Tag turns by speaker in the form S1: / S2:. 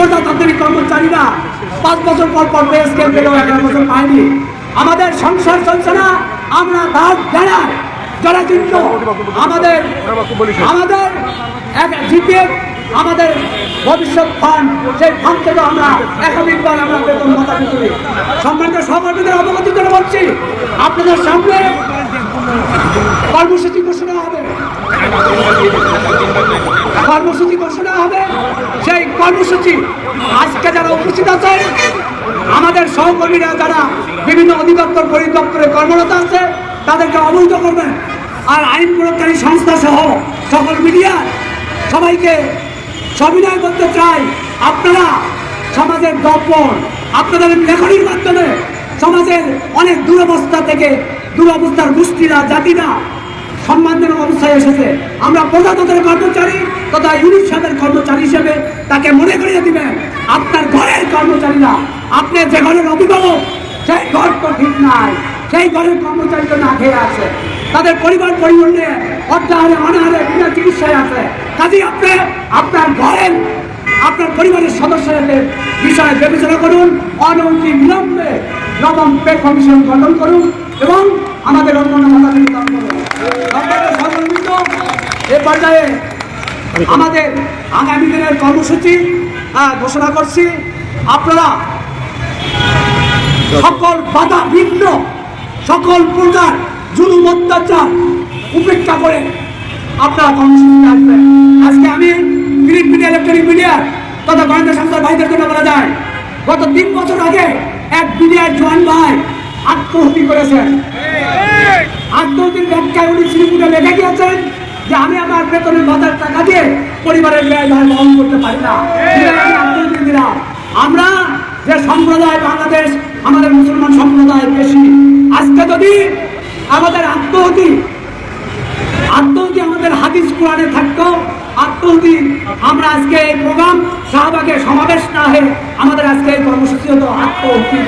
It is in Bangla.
S1: প্রজাতান্ত্রিক কর্মচারীরা পাঁচ বছর পর পর পে স্কেল পেলেও এগারো বছর পায়নি। আমাদের সংসার চলছে না, আমরা দাঁত দাঁড়ায় যারা কিন্তু আমাদের আমাদের এক আমাদের ভবিষ্যৎ ফান্ড, সেই ফান্ড থেকে আমরা একাধিকবার আমরা বেতন ভাতা করি সম্মানিত সহকর্মীদের অবগতি করে বলছি, আপনাদের সামনে কর্মসূচি ঘোষণা হবে। কর্মসূচি ঘোষণা হবে। সেই কর্মসূচি আজকে যারা উপস্থিত আছেন আমাদের সহকর্মীরা যারা বিভিন্ন অধিদপ্তর, পরিদপ্তরে কর্মরত আছে, তাদেরকে অবহিত করবেন। আর আইন প্রয়োগকারী সংস্থা সহ সকল মিডিয়া সবাইকে সবিনয় করতে চাই। আপনারা সমাজের দর্পণ, আপনাদের লেখনির মাধ্যমে সমাজের অনেক দুরবস্থা থেকে দুরবস্থার গোষ্ঠীরা জাতিরা সম্মানজনক অবস্থায় এসেছে। আমরা প্রজাতন্ত্রের কর্মচারী তথা ইউনিট ইউনিসেফের কর্মচারী হিসেবে তাকে মনে করিয়ে দিবেন, আপনার ঘরের কর্মচারীরা, আপনি যে ঘরের অভিভাবক, সেই ঘর তো ঠিক নাই, সেই ঘরের কর্মচারী তো না খেয়ে আছে। তাদের পরিবার পরিবার নিয়ে অর্ধাহারে অনাহারে, বিনা চিকিৎসায় আছে। কাজেই আপনি আপনার ঘরের, আপনার পরিবারের সদস্যদের বিষয়ে বিবেচনা করুন অনৌটি বিলম্বে নবম পে কমিশন গঠন করুন এবং আমাদের অন্যান্য দান করুন। এ পর্যায়ে আমাদের আগামী দিনের কর্মসূচি ঘোষণা করছি। আপনারা সকল বাধা ভিন্ন সকল প্রকার জুলুম অত্যাচার উপেক্ষা করে আপনারা কর্মসূচিতে আসবেন। আজকে আমি প্রিন্ট মিডিয়া ইলেকট্রনিক মিডিয়া তথা গোয়েন্দা সংস্থার ভাইদের জন্য বলা যায় গত তিন বছর আগে এক মিডিয়ার জোয়ান ভাই আত্মহত্যা করেছেন আত্মহত্যির ব্যাখ্যায় উনি শ্রীপুরে লেখে গিয়েছেন। যে আমি আমার বেতনের বাজার টাকা দিয়ে পরিবারের ব্যয় বহন করতে পারি না। আমরা যে সম্প্রদায় বাংলাদেশ, আমাদের মুসলমান সম্প্রদায় বেশি। আজকে যদি আমাদের আত্মহতি আত্মহতি আমাদের হাদিস কোরআনে থাকতো আত্মহতি আমরা আজকে এই প্রোগ্রাম শাহবাগে সমাবেশ না হয়ে আমাদের আজকে এই কর্মসূচি হতো আত্মহতি